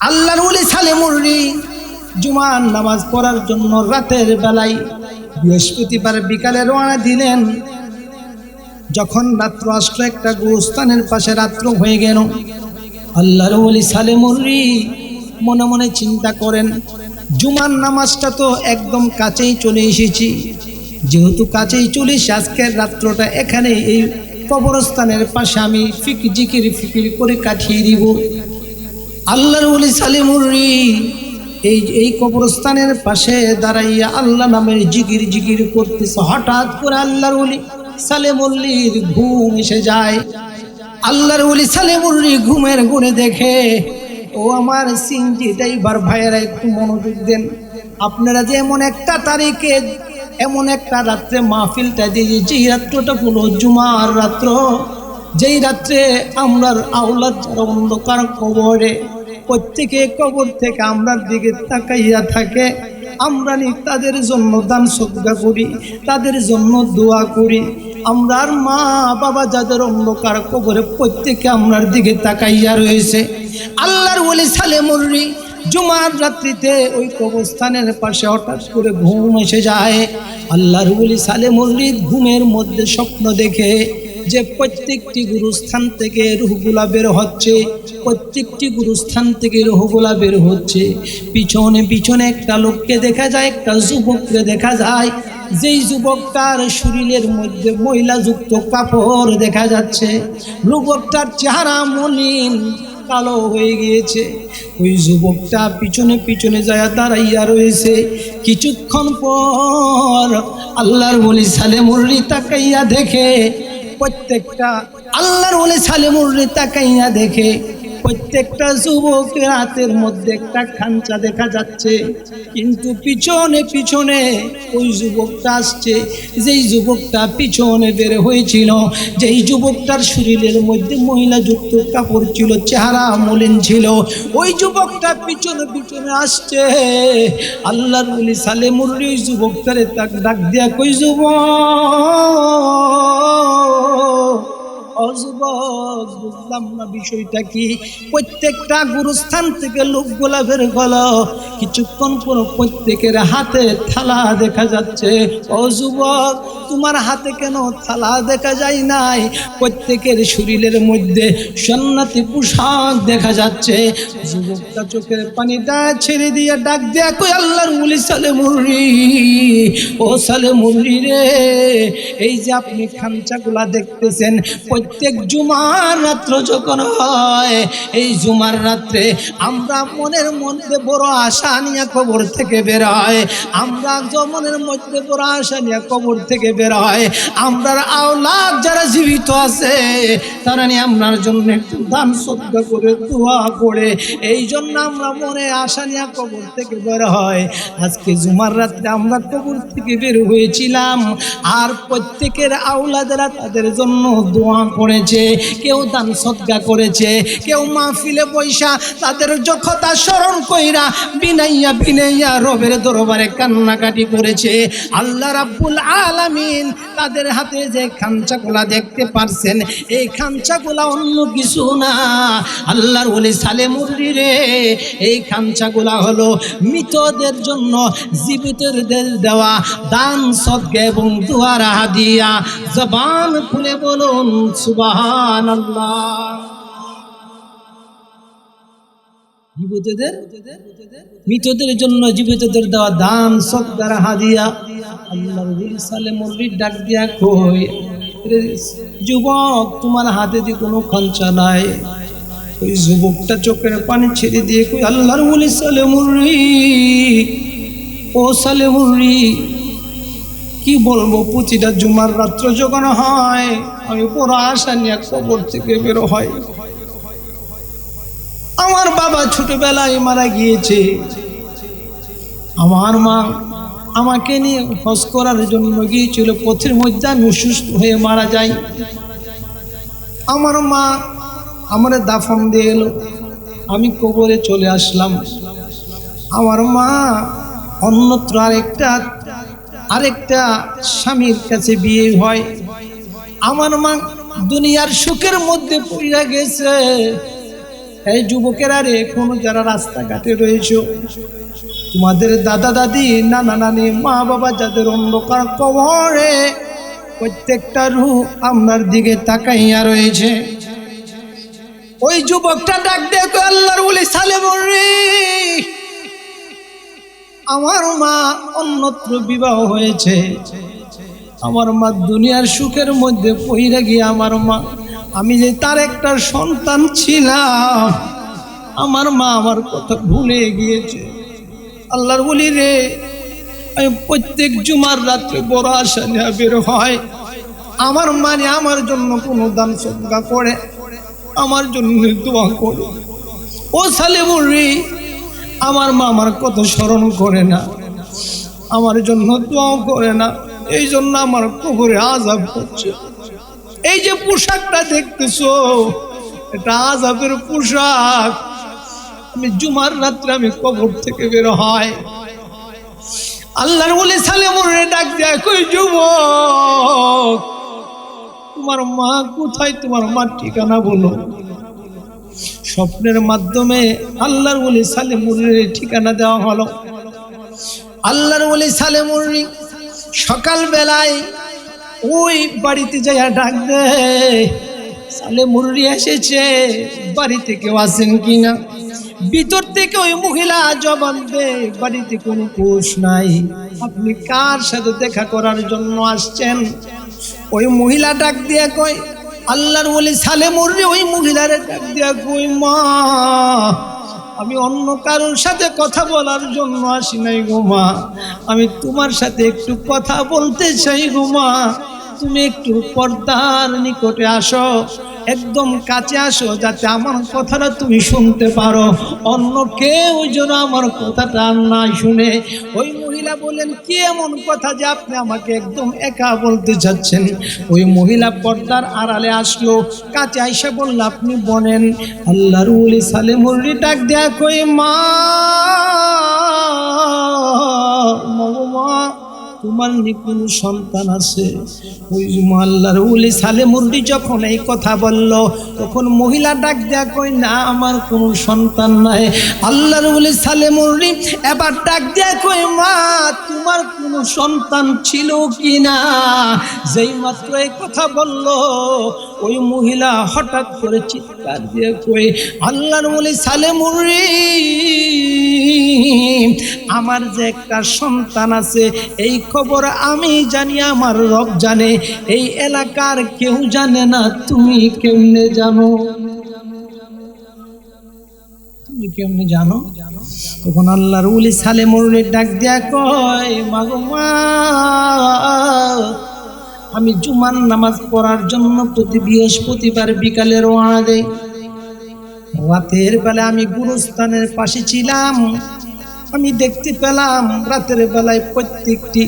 আল্লাহর ওলি সালেমুররি জুমান নামাজ পড়ার জন্য রাতের বেলায় বৃহস্পতিবার বিকালে রওনা দিলেন। যখন রাত্র আসলো, একটা গোস্থানের পাশে রাত্র হয়ে গেল। আল্লাহর ওলি সালেমুররি মনে মনে চিন্তা করেন, জুমার নামাজটা তো একদম কাছেই চলে এসেছি। যেহেতু কাছেই চলে আজকের রাত্রটা এখানে এই কবরস্থানের পাশে আমি ফিক জিকির ফিকির করে কাটিয়ে দিব। আল্লাহর ওলি সালিমুরি এই এই কবরস্থানের পাশে দাঁড়াইয়া আল্লাহ নামের জিগির জিগির করতেছে। হঠাৎ করে আল্লাহর ওলি সালেমুল্লির ঘুম এসে যায়। আল্লাহর ওলি সালেমুল্লি ঘুমের গুণে দেখে, ও আমার সিনজি ড্রাইভার ভাইয়েরা, একটু মনোযোগ দেন। আপনারা যে এমন একটা তারিখে, এমন একটা রাত্রে মাহফিলটা দিয়ে যেই রাত্রটা হলো জুমার রাত্র। যেই রাত্রে আমরার আওলাদ অন্ধকার কবরে প্রত্যেকে কবর থেকে আমরার দিকে তাকাইয়া থাকে। আমরা তাদের জন্য দান সদ্গা করি, তাদের জন্য দোয়া করি। আমরার মা বাবা যাদের অন্ধকার কবরে প্রত্যেকে আমরার দিকে তাকাইয়া রয়েছে। আল্লাহর ওলি সালে মুর্রি জুমার রাত্রিতে ওই কবরস্থানের পাশে হঠাৎ করে ঘুম এসে যায়। আল্লাহর বলি সালে মুর্রিদ ঘুমের মধ্যে স্বপ্ন দেখে যে প্রত্যেকটি গুরুস্থান থেকে রুহগুলা বের হচ্ছে, প্রত্যেকটি গুরুস্থান থেকে রুহগুলা বের হচ্ছে। পিছনে পিছনে একটা লোককে দেখা যায়, একটা যুবককে দেখা যায়। যেই যুবকটার শরীরের মধ্যে মহিলাযুক্ত কাপড় দেখা যাচ্ছে। যুবকটার চেহারা মলিন, কালো হয়ে গিয়েছে। ওই যুবকটা পিছনে পিছনে যায় দাঁড়াইয়া রয়েছে। কিছুক্ষণ পর আল্লাহর বলি সালে মুরলি তাকাইয়া দেখে প্রত্যেকটা আল্লাহর বলে সালেমুর তাকাইয়া দেখে, প্রত্যেকটা যুবকের হাতের মধ্যে একটা খাঞ্চা দেখা যাচ্ছে। কিন্তু পিছনে পিছনে ওই যুবকটা আসছে। যেই যুবকটা পিছনে বের হয়েছিল, যেই যুবকটার শরীরের মধ্যে মহিলা যুক্ত কাপড় ছিল, চেহারা মলিন ছিল, ওই যুবকটা পিছনে পিছনে আসছে। আল্লাহর বলি সালেমুর ওই যুবকটারে তাক ডাক দিয়া কই, যুবক! অযুবক বুঝলাম না বিষয়টা কি? প্রত্যেকটা গুরুস্থান থেকে লোকগুলা বের গেল। কিছুক্ষণ পর প্রত্যেকের হাতে থালা দেখা যাচ্ছে। অযুবক তোমার হাতে কেন থালা দেখা যায় নাই? প্রত্যেকের শরীরের মধ্যে সন্ন্যাতি পোশাক দেখা যাচ্ছে। যুবকটা চোখের পানিটা ছেড়ে দিয়ে ডাক কই আল্লাহর মুলি সালে মুররি ও সালে মুররি রে। এই যে আপনি খামচাগুলা দেখতেছেন, প্রত্যেক জুমার রাত্র যখন হয়, এই জুমার রাত্রে আমরা মনের মধ্যে বড় আশা নিয়ে কবর থেকে বেরোয় আমরা মনের মধ্যে বড় আশা নিয়ে কবর থেকে বের হয়। আমরা আওলাদ যারা জীবিত আছে, তারা নিয়ে আপনার জন্য একটু দান শ্রদ্ধা করে, দোয়া করে। এই জন্য আমরা মনে আশা নিয়ে কবর থেকে বের হয়। আজকে জুমার রাত্রে আমরা কবর থেকে বের হয়েছিলাম। আর প্রত্যেকের আওলাদেরা তাদের জন্য দোয়া করেছে, কেউ দান সদ্গা করেছে, কেউ মাহফিলে পয়সা তাদের যক্ষতা স্মরণ কইরা বিনাইয়া বিনাইয়া রবের দরবারে কান্নাকাটি করেছে। আল্লাহ রাব্বুল আলামিন তাদের হাতে যে খাঞ্চাগুলা দেখতে পারছেন, এই খাঞ্চাগুলা অন্য কিছু না। আল্লাহর ওলি সালে মুররি রে, এই খাঞ্চাগুলা হলো মৃতদের জন্য জীবিতদের দেওয়া দান সদ্গা এবং দুয়ার হাদিয়া। জবান খুলে বলুন সুবাহান আল্লাহ মৃতদের জন্য জীবিতদের দেওয়া দান সদ্গার হাদিয়া। আল্লাহ রবুল সালে মল্লির ডাক দিয়া কই যুবক, তোমার হাতে দিয়ে কোনো খঞ্চা নাই। ওই যুবকটা চোখের পানি ছেড়ে দিয়ে কই আল্লাহর বলি সালে মুররি ও সালে মুররি কি বলব, প্রতিটা জুমার রাত্র যখন হয়, আমি পুরো আশা নিয়ে কবর থেকে বেরো হয় আমার বাবা ছোটবেলায় মারা গিয়েছে। আমার মা আমাকে নিয়ে হজ করার জন্য গিয়েছিল। পথের মধ্যে আমি অসুস্থ হয়ে মারা যাই। আমার মা আমার দাফন দিয়ে এলো। আমি কবরে চলে আসলাম। আমার মা অন্যত্র আরেকটা আরেকটা স্বামীর কাছে বিয়ে হয়। আমার মা দুনিয়ার সুখের মধ্যে পড়িয়া গেছে। এই যুবকেরা রে কোনো যারা রাস্তাঘাটে রয়েছে তোমাদের দাদা দাদি, নানা নানি, মা বাবা যাদের অন্ধকার কবরে, প্রত্যেকটা রূপ আপনার দিকে তাকাইয়া রয়েছে। ওই যুবকটা ডাক দেখো আল্লাহর বলি সালে মরি আমার মা অন্যত্র বিবাহ হয়েছে। আমার মা দুনিয়ার সুখের মধ্যে পইরা গিয়ে আমার মা, আমি যে তার একটা সন্তান ছিলাম, আমার মা আমার কথা ভুলে গিয়েছে। আল্লাহর বলি রে, আমি প্রত্যেক জুমার রাত্রে বড় আশা নিয়ে বের হয়। আমার মানে আমার জন্য কোনো দান সদ্গা করে, আমার জন্য দোয়া করো। ও সালে মুর্রি আমার মা আমার কত স্মরণ করে না, আমার জন্য দোয়াও করে না, এই জন্য আমার কবরে আজাব হচ্ছে। এই যে পোশাকটা দেখতেছো, এটা আজাবের পোশাক। আমি জুমার রাত্রে আমি কবর থেকে বের হয়। আল্লাহর বলে, সালে মরে ডাক দেয়, কই যুবক? তোমার মা কোথায়? তোমার মার ঠিকানা বলো। স্বপ্নের মাধ্যমে আল্লাহর বলে, সালে মুরের ঠিকানা দেওয়া হলো। আল্লাহর বলে, সালে মুরি সকাল বেলায় ওই বাড়িতে যাইয়া ডাক দেয় সালে মুররি এসেছে, বাড়িতে কেউ আসেন কিনা? ভিতর থেকে ওই মহিলা জবাব দে, বাড়িতে কোনো পুরুষ নাই। আপনি কার সাথে দেখা করার জন্য আসছেন? ওই মহিলা ডাক দিয়া কয়, আল্লাহর বলি সালে মরলে ওই মহিলারে ডাক দিয়া কই মা, আমি অন্য কারোর সাথে কথা বলার জন্য আসি নাই গো মা। আমি তোমার সাথে একটু কথা বলতে চাই গো মা। তুমি একটু পর্দার নিকটে আসো। একদম কাছে আসো যাতে আমার কথাটা তুমি শুনতে পারো। অন্য কেউ যেন আমার কথাটা না শুনে। ওই মহিলা বললেন, কি এমন কথা যে আপনি আমাকে একদম একা বলতে চাচ্ছেন? ওই মহিলা পর্দার আড়ালে আসলো। কাছে আইসা বলল, আপনি বলেন আল্লাহর উলি সালে মুরলি ডাক দেয়া কই মা মা। তোমার নি কোনো সন্তান আছে। ওই আল্লাহর উলি সালে মুরলি যখন এই কথা বলল, তখন মহিলা ডাক দেয়া কই না, আমার কোনো সন্তান নাই। আল্লাহর উলি সালে মুরলি এবার ডাক দেয়া কই মা, তোমার কোনো সন্তান ছিল কি না? যেই মাত্র এই কথা বলল, ওই মহিলা হঠাৎ করে চিৎকার দিয়ে কই আল্লাহর উলি সালে মুরলি আমার যে একটা সন্তান আছে, এই খবর আমি জানি, আমার রব জানে। এই এলাকার কেউ জানে না, তুমি কেমনে জানো? কেমনে জানো? তখন আল্লাহর উলি সালে মরুলের ডাক দিয়া কয় মাগো মা, আমি জুমান নামাজ পড়ার জন্য প্রতি বৃহস্পতিবার বিকালে রওনা দেই। রাতের বেলা আমি গুরুস্থানের পাশে ছিলাম। আমি দেখতে পেলাম রাতের বেলায় প্রত্যেকটি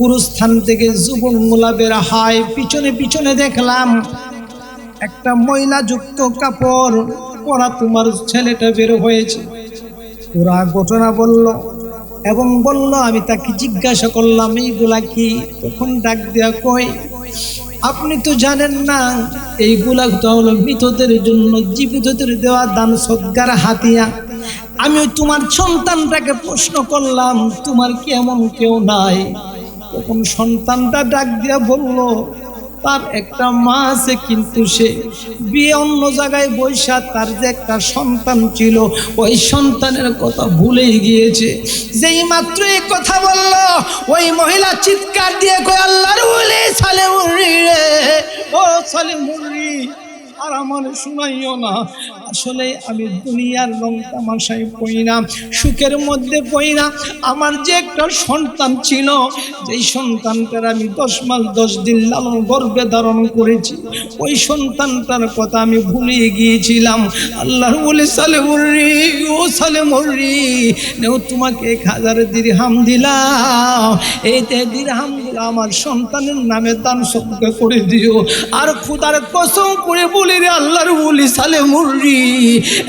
গুরুস্থান থেকে যুবকগুলা বের হয়, পিছনে পিছনে দেখলাম একটা ময়লা যুক্ত কাপড় পরা তোমার ছেলেটা বের হয়েছে। ওরা ঘটনা বলল এবং বলল, আমি তাকে জিজ্ঞাসা করলাম, এইগুলা কি? তখন ডাক দেয়া কই আপনি তো জানেন না, এইগুলা তো হলো মৃতদের জন্য জীবিতদের দেওয়া দান সদ্গার হাতিয়া। আমি তোমার সন্তানটাকে প্রশ্ন করলাম, তোমার কি এমন কেউ নাই? তখন সন্তানটা ডাক দিয়া বলল, তার একটা মা আছে, কিন্তু সে বিয়ে অন্য জায়গায় বৈশা তার যে একটা সন্তান ছিল, ওই সন্তানের কথা ভুলেই গিয়েছে। যেই মাত্র এই কথা বলল, ওই মহিলা চিৎকার দিয়ে কয়, আল্লাহর বলে সালে মুররি রে, ও সালে মুররি আর আমার শুনাইও না। আসলে আমি দুনিয়ার রং তামাশায় পই না, সুখের মধ্যে পই না। আমার যে একটা সন্তান ছিল, যেই সন্তানটার আমি দশ মাস, দশ দিন লালন গর্বে ধারণ করেছি, ওই সন্তানটার কথা আমি ভুলিয়ে গিয়েছিলাম। আল্লাহর বলে সালে মর্রি ও সালে মর্রি নেও তোমাকে এক হাজার দিরহাম দিলাম। এইতে দিরহাম আমার সন্তানের নামে দান সদ্য করে দিও। আর খুদার কসম করে বলি রে আল্লাহর বলি সালে মুররি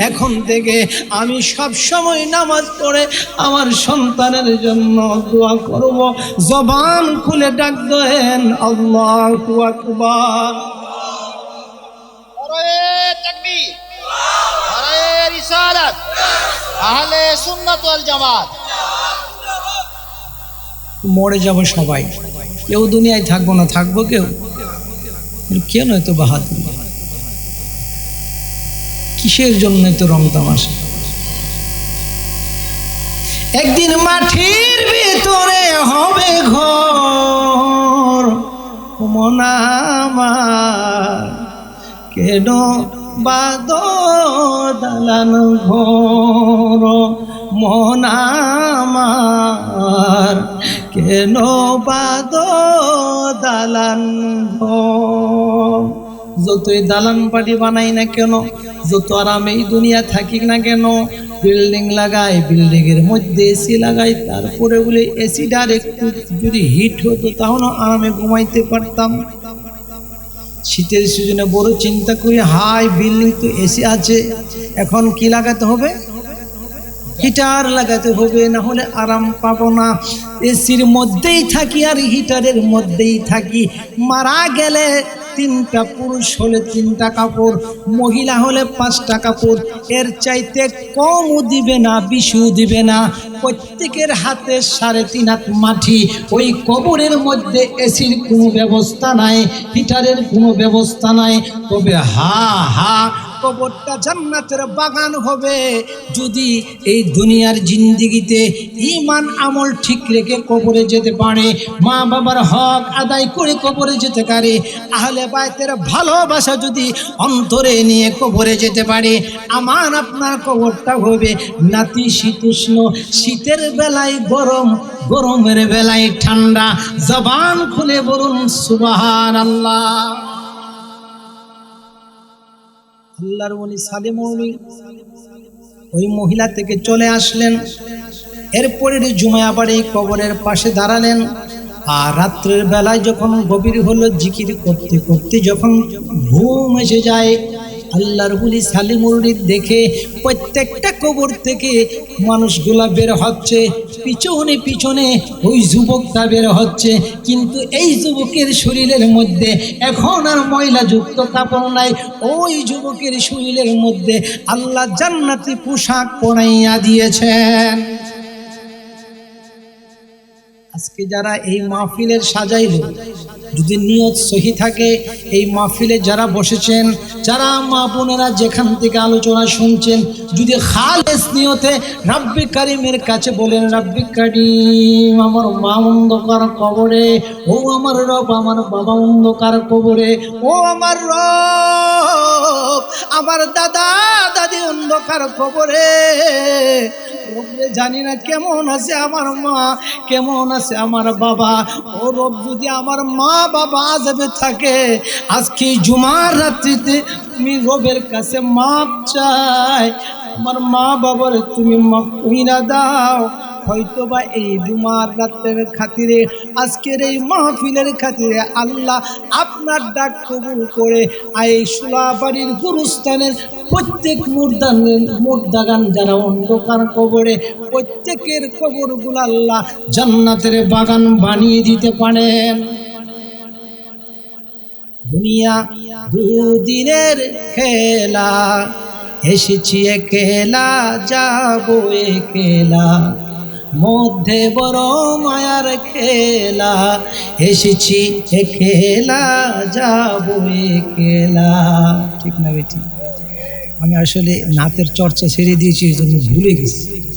এখন থেকে আমি সব সময় নামাজ পড়ে আমার সন্তানের জন্য দোয়া করব। জবান খুলে ডাক দেন আল্লাহ আকবার। আহলে সুন্নাত ওয়াল জামাত। মরে যাব সবাই। কেউ দুনিয়ায় থাকব না, থাকব কেউ? কেন এত বাহাদুর। কিসের জন্য এত রং তামাশা? একদিন মাটির ভিতরে হবে ঘর। কেন বাদ ঘর? মনামার কেন বাদ দালান যতই দালান বাড়ি বানাই না কেন, যত আরামে এই দুনিয়া থাকি না কেন, বিল্ডিং লাগাই বিল্ডিং এর মধ্যে এসি লাগাই, তারপরে বলে এসিটার একটু যদি হিট হতো, তাহলে আরামে ঘুমাইতে পারতাম। শীতের সিজনে বড় চিন্তা করি হাই বিল্ডিং তো এসি আছে, এখন কি লাগাতে হবে? হিটার লাগাতে হবে, না হলে আরাম পাবো না। এসির মধ্যেই থাকি আর হিটারের মধ্যেই থাকি। মারা গেলে তিনটা পুরুষ হলে তিনটা কাপড়, মহিলা হলে পাঁচটা কাপড়। এর চাইতে কমও দিবে না বিষু দিবে না। প্রত্যেকের হাতে সাড়ে তিন হাত মাটি। ওই কবরের মধ্যে এসির কোনো ব্যবস্থা নাই, হিটারের কোনো ব্যবস্থা নাই। তবে হা হা কবরটা জান্নাতের বাগান হবে। যদি এই দুনিয়ার জিন্দিগিতে ইমান আমল ঠিক রেখে কবরে যেতে পারে, মা বাবার হক আদায় করে কবরে যেতে পারে, আহলে বায়তের ভালোবাসা যদি অন্তরে নিয়ে কবরে যেতে পারে, আমার আপনার কবরটা হবে নাতি শীতুষ্ণ, শীতের বেলায় গরম, গরমের বেলায় ঠান্ডা, জবান খুলে বলুন সুবাহান আল্লাহ আল্লাহর উনি সালেমৌনি ওই মহিলা থেকে চলে আসলেন। এরপরের জুমায় আবার এই কবরের পাশে দাঁড়ালেন। আর রাত্রের বেলায় যখন গভীর হলো, জিকির করতে করতে যখন ঘুম এসে যায় আল্লাহর বলি সালিমুরির দেখে প্রত্যেকটা কবর থেকে মানুষগুলা বের হচ্ছে, পিছনে পিছনে ওই যুবকটা বের হচ্ছে। কিন্তু এই যুবকের শরীরের মধ্যে এখন আর ময়লাযুক্ত কাপড় নাই, ওই যুবকের শরীরের মধ্যে আল্লাহ জান্নাতি পোশাক পরাইয়া দিয়েছেন। আজকে যারা এই মাহফিলের সাজাইল যদি নিয়ত সহি থাকে, এই মাহফিলে যারা বসেছেন, যারা মা বোনেরা যেখান থেকে আলোচনা শুনছেন, যদি খালেস নিয়তে রাব্বি কারিমের কাছে বলেন, রাব্বি কারিম, আমার মা অন্ধকার কবরে, ও আমার রব, আমার বাবা অন্ধকার কবরে, ও আমার রব, আমার দাদা, দাদি অন্ধকার কবরে জানি না কেমন আছে আমার মা, কেমন আছে আমার বাবা, ও রব, যদি আমার মা বাবা আজাবে থাকে। আজকে জুমার রাত্রিতে তুমি রবের কাছে মাপ চাই। আমার মা বাবার তুমি মাপ দাও। হয়তো বা এই জুমার রাত্রের খাতিরে, আজকের এই মাহফিলের খাতিরে আল্লাহ আপনার ডাক কবুল করে আই সুলাবাড়ির গুরুস্থানের প্রত্যেক মুর্দানের মুর্দাগান যারা অন্ধকার কবরে, প্রত্যেকের কবরগুলো আল্লাহ জান্নাতের বাগান বানিয়ে দিতে পারেন। দুনিয়া দুদিনের খেলা। এসেছি একেলা, যাব একেলা। মধ্যে বড় মায়ার খেলা। এসেছি একেলা, যাব একেলা। ঠিক না বেটি? আমি আসলে নাতের চর্চা ছেড়ে দিয়েছি, এই জন্য ভুলে গেছি।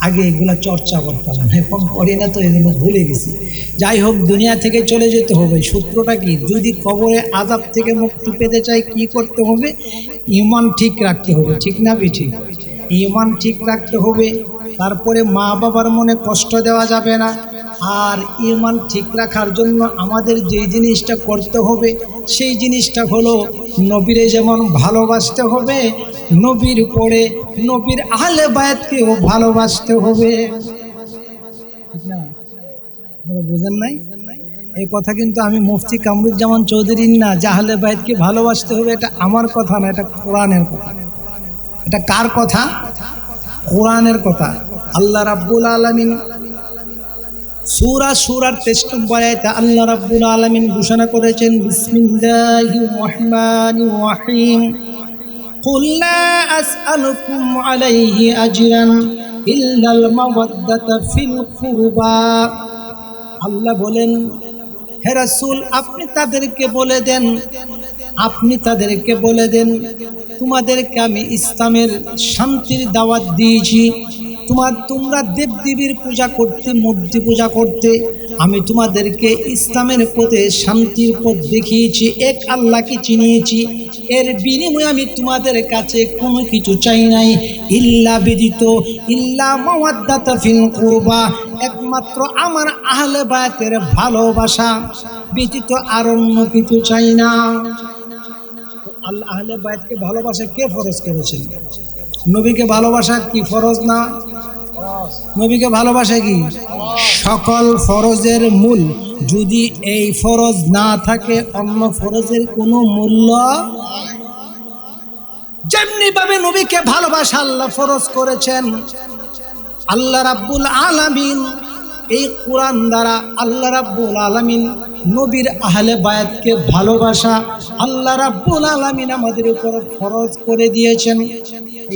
আগে এগুলা চর্চা করতাম। এখন করি না তো এগুলো ভুলে গেছি। যাই হোক, দুনিয়া থেকে চলে যেতে হবে। সূত্রটা কি? যদি কবরে আজাব থেকে মুক্তি পেতে চাই, কি করতে হবে? ইমান ঠিক রাখতে হবে। ঠিক না বি ঠিক ইমান ঠিক রাখতে হবে। তারপরে মা বাবার মনে কষ্ট দেওয়া যাবে না। আর ইমান ঠিক রাখার জন্য আমাদের যেই জিনিসটা করতে হবে, সেই জিনিসটা হলো নবীরে যেমন ভালোবাসতে হবে নবীর পরে নবীর আহলে বায়াতকেও ভালোবাসতে হবে। বোঝেন নাই? এই কথা কিন্তু আমি মুফতি কামরুজ্জামান চৌধুরীর না জাহালে বাইতকে ভালোবাসতে হবে, এটা আমার কথা না, এটা কোরআনের কথা। এটা কার কথা? কোরআনের কথা। আল্লাহ রাব্বুল আলামিন সূরা সূরার 23 নম্বর আল্লাহ রাব্বুল আলামিন ঘোষণা করেছেন, বিসমিল্লাহির রহমানির রহিম। قل لا أسألكم عليه أجرا إلا المودة في القربى আল্লাহ বলেন হে রাসূল আপনি তাদেরকে বলে দেন আপনি তাদেরকে বলে দেন তোমাদেরকে আমি ইসলামের শান্তির দাওয়াত দিয়েছি তোমার তোমরা দেবদেবীর পূজা করতে মূর্তি পূজা করতে আমি তোমাদেরকে ইসলামের পথে শান্তির পথ দেখিয়েছি, এক আল্লাহকে চিনিয়েছি। এর বিনিময়ে আমি তোমাদের কাছে কোনো কিছু চাই নাই। ইল্লা বিদিত ইল্লা মাওয়াদ্দাতা ফিল কুরবা, একমাত্র আমার আহলে বায়াতের ভালোবাসা। ব্যতীত আর অন্য কিছু চাই না। আল্লাহ আহলে বায়াতকে ভালোবাসা কে ফরজ করেছেন? নবীকে ভালোবাসা কি ফরজ না? নবীকে ভালোবাসা কি? সকল ফরজের মূল। যদি এই ফরজ না থাকে, অন্য ফরজের কোনো মূল্য যেমনি ভাবে নবীকে ভালোবাসা, আল্লাহ ফরজ করেছেন। আল্লাহ রাব্বুল আলামিন এই কোরআন দ্বারা আল্লাহ রাব্বুল আলামিন নবীর আহলে বায়াতকে ভালোবাসা আল্লাহ রাব্বুল আলামিন আমাদের উপর ফরজ করে দিয়েছেন।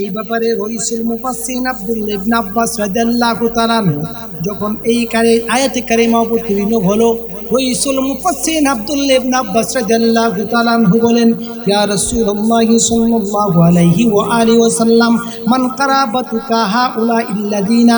এই ব্যাপারে রইসুল মুফাসসিন আব্দুল ইবনে আব্বাস রাদিয়াল্লাহু তাআলা যখন এই কারে আয়াতে কারিমা অবতীর্ণ হলো, রইসুল মুফাসসিন আব্দুল ইবনে আব্বাস রাদিয়াল্লাহু তাআলা বলেন, ইয়া রাসূলুল্লাহ সাল্লাল্লাহু আলাইহি ওয়া আলিহি ওয়াসাল্লাম, মান কারাবাতুকা হাউলা ইল্লাযিনা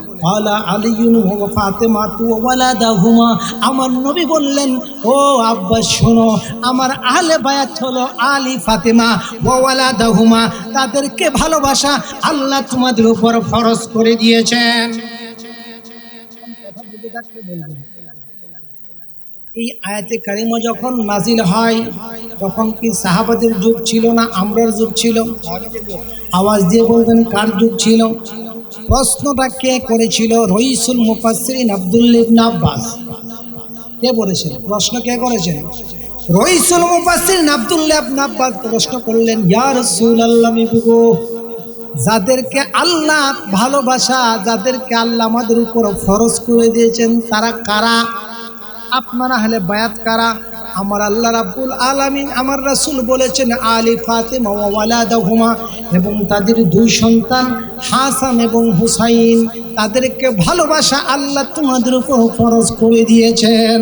আলা আমার নবী বললেন, ও আব্বাস শোনো, আমার আহলে বায়াত হলো আলী, ফাতেমা ওয়া ওয়ালাদাহুমা। তাদেরকে ভালোবাসা আল্লাহ তোমাদের উপর ফরজ করে দিয়েছেন। এই আয়াতে কারিমা যখন নাজিল হয়, তখন কি সাহাবাদের যুগ ছিল না আমরার যুগ ছিল? আওয়াজ দিয়ে বলবেন, কার যুগ ছিল? প্রশ্নটা কে করেছিল? রইসুল মুফাসসিরিন আব্দুল ইবনে আব্বাস। কে বলেছেন? প্রশ্ন কে করেছেন? রইসুল মুফাসসিরিন আব্দুল্লাহ ইবনে আব্বাস প্রশ্ন করলেন, ইয়া রাসূলুল্লাহ মিবুগো যাদেরকে আল্লাহ ভালোবাসা, যাদেরকে আল্লাহ আমাদের উপর ফরজ করে দিয়েছেন, তারা কারা? আপনারা হলে বায়াত কারা? আমার আল্লাহ রাব্বুল আলামিন আমার রাসূল বলেছেন, আলী ফাতেমা এবং তাদের দুই সন্তান হাসান এবং হুসাইন, তাদেরকে ভালোবাসা আল্লাহ তোমাদের উপর ফরজ করে দিয়েছেন।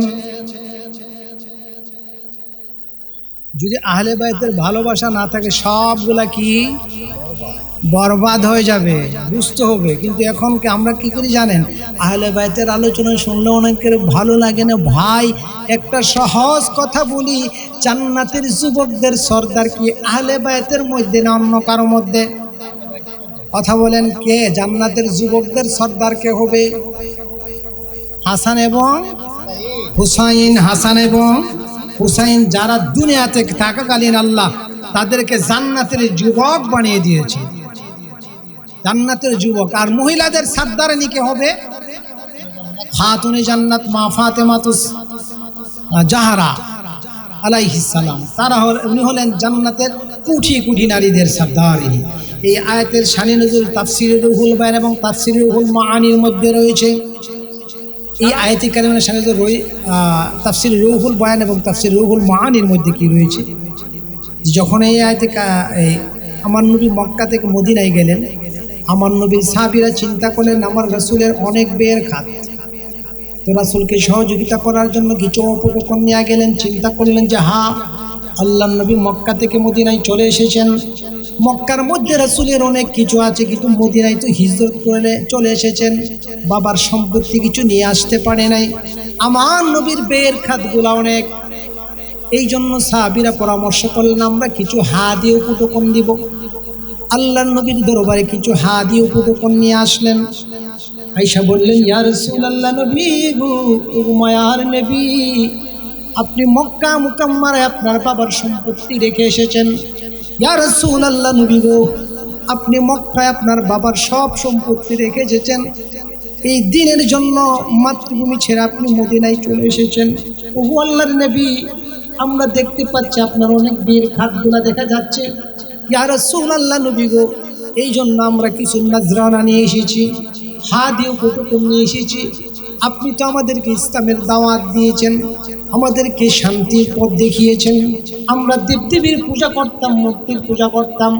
যদি আহলে বায়তের ভালোবাসা না থাকে, সবগুলা কি? বরবাদ হয়ে যাবে বুঝতে হবে। কিন্তু এখন কি আমরা কি করি জানেন? আহলে বাইতের আলোচনা শুনলে অনেকের ভালো লাগে না। ভাই, একটা সহজ কথা বলি, জান্নাতের যুবকদের সর্দার কি আহলে বাইতের মধ্যে না অন্য কারও মধ্যে? কথা বলেন কে? জান্নাতের যুবকদের সর্দার কে হবে? হাসান এবং হুসাইন, হাসান এবং হুসাইন যারা দুনিয়াতে থাকাকালীন আল্লাহ তাদেরকে জান্নাতের যুবক বানিয়ে দিয়েছে। জান্নাতের যুবক। আর মহিলাদের সাদ্দারানি কে হবে খাতুনে জান্নাত মা ফাতেমাতুস জাহারা আলাইহিস সালাম। তারা হল উনি হলেন জান্নাতের কুঠি কুঠি নারীদের সাদ্দারিনী। এই আয়াতের শানি নজরুল তাফসির রুহুল বায়ান এবং তাফসির রুহুল মাআনির মধ্যে রয়েছে। এই আয়াতি কারিমের যে রই তাফসির রুহুল বয়ান এবং তাফসির রুহুল মাআনির মধ্যে কি রয়েছে? যখন এই আয়াতে আমার নবী মক্কা থেকে মদিনায় গেলেন আমার নবীর সাহাবীরা চিন্তা করলেন, আমার রাসূলের অনেক বের খাত। তো রাসূলকে সহযোগিতা করার জন্য কিছু উপকরণ নিয়ে গেলেন। চিন্তা করলেন যে, হা আল্লাহ নবী মক্কা থেকে মদিনায় চলে এসেছেন। মক্কার মধ্যে রাসূলের অনেক কিছু আছে, কিন্তু মদিনায় তো হিজরত করে চলে এসেছেন। বাবার সম্পত্তি কিছু নিয়ে আসতে পারে নাই। আমার নবীর বের খাতগুলা অনেক। এই জন্য সাহাবিরা পরামর্শ করলেন, আমরা কিছু হা দিয়ে উপটোকন দিব। আল্লাহ নবীর দরবারে কিছু হা দিয়ে উপটোকন নিয়ে আসলেন। আইসা বললেন, ইয়া রাসূলুল্লাহ নবী গো মায়ার নবী, আপনি মক্কা মুকাম্মারে আপনার বাবার সম্পত্তি রেখে এসেছেন। ইয়া রাসূল আল্লাহ নবী গো, আপনি মক্কায় আপনার বাবার সব সম্পত্তি রেখে এসেছেন। এই দিনের জন্য মাতৃভূমি ছেড়ে আপনি মদিনায় চলে এসেছেন। ওহু আল্লাহর নবী, আমরা দেখতে পাচ্ছি আপনার অনেক বীর খাতগুলা দেখা যাচ্ছে। ইয়া রাসূল আল্লাহ এই জন্য আমরা কিছু নাজরানা নিয়ে এসেছি হাদি উপটুকুন নিয়ে এসেছি। আপনি তো আমাদেরকে ইসলামের দাওয়াত দিয়েছেন। আমাদেরকে শান্তির পথ দেখিয়েছেন। আমরা দেবদেবীর পূজা করতাম, মূর্তির পূজা করতাম।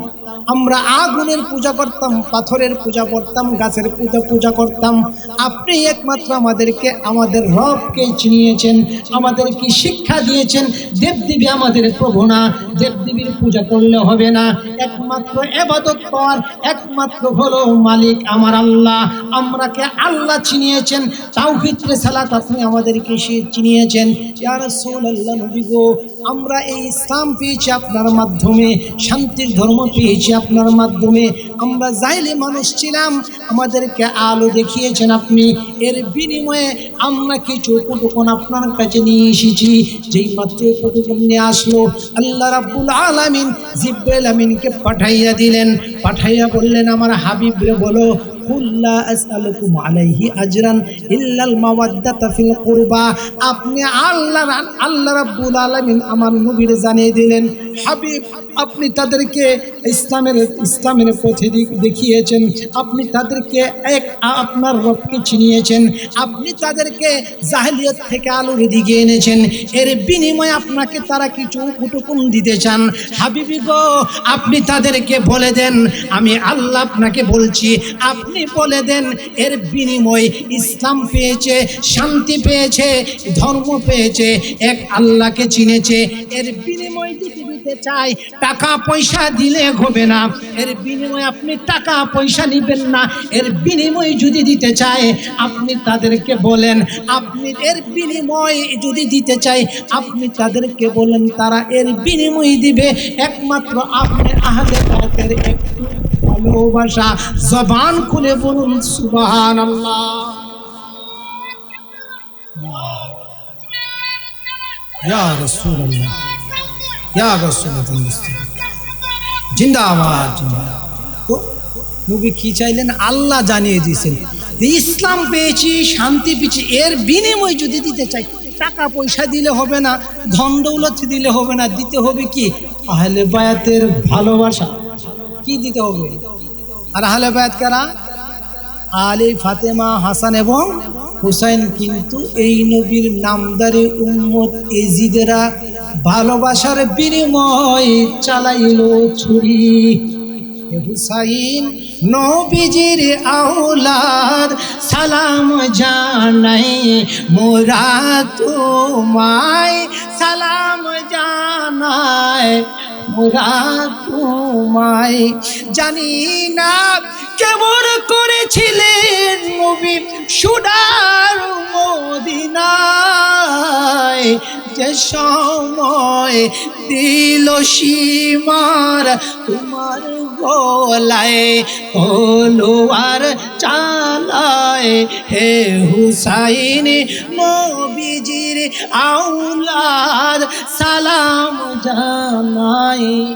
আমরা আগুনের পূজা করতাম, পাথরের পূজা করতাম, গাছের পূজা পূজা করতাম। আপনি একমাত্র আমাদেরকে, আমাদের রবকে চিনিয়েছেন, আমাদেরকে শিক্ষা দিয়েছেন। দেবদেবী আমাদের প্রভু না, দেবদেবীর পূজা করলে হবে না। একমাত্র এবাদত কর একমাত্র হলো মালিক আমার আল্লাহ। আমরাকে আল্লাহ চিনিয়েছেন, তাওহিদ সালাত আপনি আমাদেরকে সে চিনিয়েছেন। আমরা এই ইসলাম পেয়েছি আপনার মাধ্যমে, শান্তির ধর্ম পেয়েছি আপনার মাধ্যমে। আমরা জাইলে মানুষ ছিলাম, আমাদেরকে আলো দেখিয়েছেন আপনি। এর বিনিময়ে আমরা কিছু উপটুকুন আপনার কাছে নিয়ে এসেছি, যেই মাত্র উপটুকুন নিয়ে আসলো। আল্লাহ রাব্বুল আলামিন জিব্রাইল আমিনকে পাঠাইয়া দিলেন। পাঠাইয়া বললেন, আমার হাবিবরে বলো আপনি আমার নবীর জানিয়ে দিলেন, হাবিব, আপনি তাদেরকে ইসলামের ইসলামের পথে দেখিয়েছেন, আপনি তাদেরকে এক আপনার রবকে চিনিয়েছেন, আপনি তাদেরকে জাহেলিয়ত থেকে আলোর দিকে এনেছেন, এর বিনিময়ে আপনাকে তারা কিছু কুটুকুন দিতে চান। হাবিবি গো, আপনি তাদেরকে বলে দেন, আমি আল্লাহ আপনাকে বলছি, আপনি বলে দেন, এর বিনিময় ইসলাম পেয়েছে, শান্তি পেয়েছে, ধর্ম পেয়েছে, এক আল্লাহকে চিনেছে। এর বিনিময় দিতে চাই, টাকা পয়সা দিলে হবে না। এর বিনিময়ে আপনি টাকা পয়সা নেবেন না। এর বিনিময় যদি দিতে চায়, আপনি তাদেরকে বলেন, আপনি এর বিনিময় যদি দিতে চাই আপনি তাদেরকে বলেন, তারা এর বিনিময় দিবে। একমাত্র আপনি আহলে একটু ভালোবাসা জবান খুলে বলুন সুবহান কি চাইলেন? আল্লাহ জানিয়ে দিয়েছেন ইসলাম পেয়েছি, শান্তি পেয়েছি, এর বিনিময় যদি দিতে চাই, টাকা পয়সা দিলে হবে না, ধন দৌলত দিলে হবে না, দিতে হবে কি? আহলে বায়াতের ভালোবাসা। কি দিতে হবে? আর আহলে বায়াত কারা? আলী, ফাতেমা, হাসান এবং হুসাইন কিন্তু এই নবীর নামদারি উম্মত এজিদেরা ভালোবাসার বিনিময় চালাইল ছুরি। হুসাইন নবীজির আওলাদ, সালাম জানাই মোরা তোমায়, সালাম জানাই মোরা তোমায় জানি না কেমন করেছিলেন নবী সুডার মদিনায়? যে সময় দিল সীমার, তোমার গলায় তলোয়ার চালায়। হে হুসাইন নবীজির আউলাদ সালাম জানাই।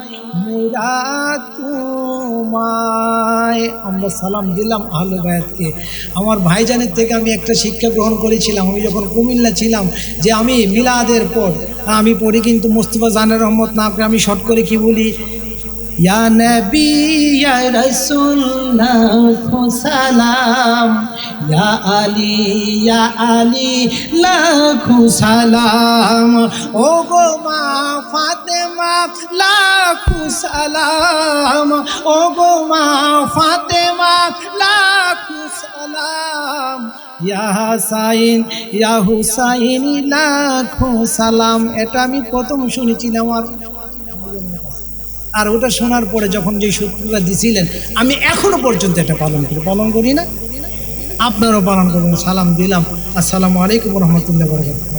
আমরা সালাম দিলাম আহলে বায়াতকে। আমার ভাইজানের থেকে আমি একটা শিক্ষা গ্রহণ করেছিলাম। আমি যখন কুমিল্লা ছিলাম, যে আমি মিলাদের পর, আমি পড়ি কিন্তু মুস্তফা জানের রহমত না করে আমি শর্ট করে কি বলি? ইয়া নবী, ইয়া রাসূল লাখো সালাম। ইয়া আলী ইয়া আলী লাখো সালাম। ও গো মা ফাতেমা লাখো সালাম। ও গো মা ফাতেমা লাখো সালাম। ইয়া হাসাইন, ইয়া হুসাইন লাখো সালাম। এটা আমি প্রথম শুনেছিলাম আমার আর ওটা শোনার পরে যখন যে শত্রুরা দিছিলেন, আমি এখনও পর্যন্ত এটা পালন করি। পালন করি না? আপনারও পালন করবেন সালাম দিলাম। আসসালামু আলাইকুম রহমতুল্লাহ বরকাত